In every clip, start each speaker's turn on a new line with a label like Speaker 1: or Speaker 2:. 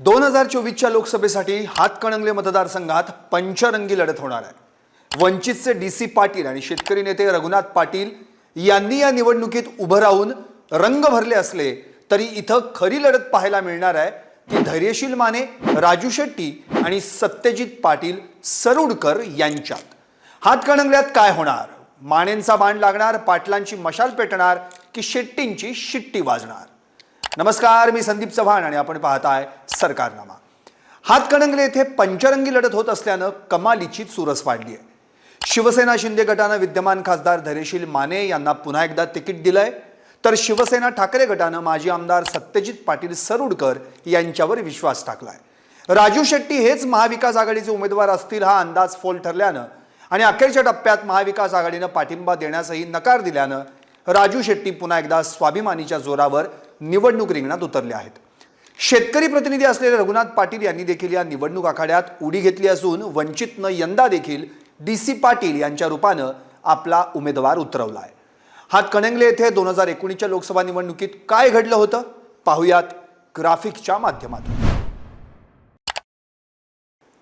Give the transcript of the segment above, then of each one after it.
Speaker 1: दोन हजार चोवीसच्या लोकसभेसाठी हातकणंगले मतदारसंघात पंचरंगी लढत होणार आहे. वंचितचे डी सी पाटील आणि शेतकरी नेते रघुनाथ पाटील यांनी या निवडणुकीत उभं राहून रंग भरले असले तरी इथं खरी लढत पाहायला मिळणार आहे. ती धैर्यशील माने राजू शेट्टी आणि सत्यजित पाटील सरुडकर यांच्यात. हातकणंगल्यात काय होणार? मानेंचा बाण लागणार पाटलांची मशाल पेटणार की शेट्टींची शिट्टी वाजणार? नमस्कार मी संदीप चव्हाण आणि आपण पाहताय सरकारनामा. हातकणंगले येथे पंचरंगी लढत होत असल्यानं कमालीची चुरस वाढली आहे. शिवसेना शिंदे गटानं विद्यमान खासदार धैर्यशील माने यांना पुन्हा एकदा तिकीट दिलंय. तर शिवसेना ठाकरे गटानं माजी आमदार सत्यजित पाटील सरुडकर यांच्यावर विश्वास टाकलाय. राजू शेट्टी हेच महाविकास आघाडीचे उमेदवार असतील हा अंदाज फोल ठरल्यानं आणि अखेरच्या टप्प्यात महाविकास आघाडीनं पाठिंबा देण्यासही नकार दिल्यानं राजू शेट्टी पुन्हा एकदा स्वाभिमानीच्या जोरावर निवडणूक रिंगणात उतरले आहेत. शेतकरी प्रतिनिधी असलेले रघुनाथ पाटील यांनी देखील या निवडणूक आखाड्यात उडी घेतली असून वंचितनं यंदा देखील डी सी पाटील यांच्या रूपानं आपला उमेदवार उतरवला आहे हातकणंगले येथे दोन हजार एकोणीसच्या लोकसभा निवडणुकीत काय घडलं होतं? पाहुयात ग्राफिकच्या माध्यमातून.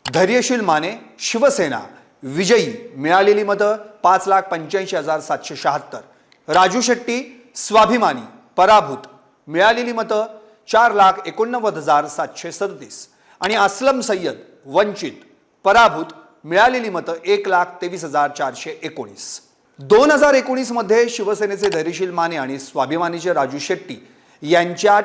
Speaker 1: धैर्यशील माने शिवसेना विजयी मिळालेली मतं पाच लाख पंच्याऐंशी हजार सातशे शहात्तर. राजू शेट्टी स्वाभिमानी पराभूत मिळालेली मतं चार लाख एकोणनव्वद हजार सातशे सदतीस. आणि असलम सय्यद वंचित पराभूत मिळालेली मतं एक लाख तेवीस हजार चारशे एकोणीस. दोन हजार एकोणीसमध्ये शिवसेनेचे धैर्यशील माने आणि स्वाभिमानीचे राजू शेट्टी यांच्यात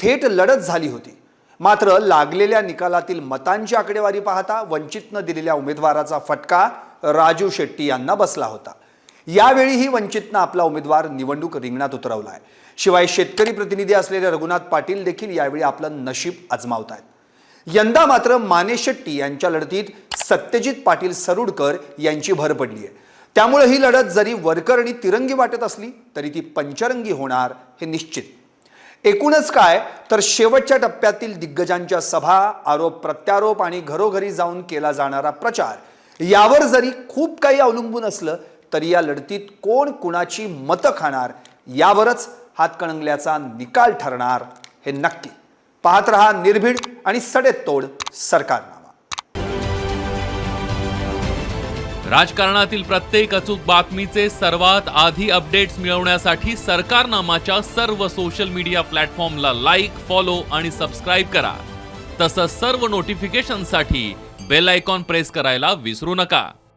Speaker 1: थेट लढत झाली होती. मात्र लागलेल्या निकालातील मतांची आकडेवारी पाहता वंचितनं दिलेल्या उमेदवाराचा फटका राजू शेट्टी यांना बसला होता. यावेळीही वंचितनं आपला उमेदवार निवडणूक रिंगणात उतरवला आहे. शिवाय शेतकरी प्रतिनिधी असलेले रघुनाथ पाटील देखील यावेळी आपलं नशीब आजमावत आहेत यंदा मात्र माने शेट्टी यांच्या लढतीत सत्यजित पाटील सरुडकर यांची भर पडली आहे. त्यामुळे ही लढत जरी वरकरणी तिरंगी वाटत असली तरी ती पंचरंगी होणार हे निश्चित. एकूणच काय तर शेवटच्या टप्प्यातील दिग्गजांच्या सभा आरोप प्रत्यारोप आणि घरोघरी जाऊन केला जाणारा प्रचार यावर जरी खूप काही अवलंबून असलं तरी या लढतीत कोण कुणाची मतं खाणार यावरच हातकणंगल्याचा निकाल ठरणार हे नक्की. पाहत रहा निर्भीड आणि सडेतोड सरकारनामा.
Speaker 2: राजकारणातील प्रत्येक अचूक बातमीचे सर्वात आधी अपडेट्स मिळवण्यासाठी सरकारनामाच्या सर्व सोशल मीडिया प्लॅटफॉर्मला लाईक फॉलो आणि सबस्क्राईब करा. तसंच सर्व नोटिफिकेशनसाठी बेल आयकॉन प्रेस करायला विसरू नका.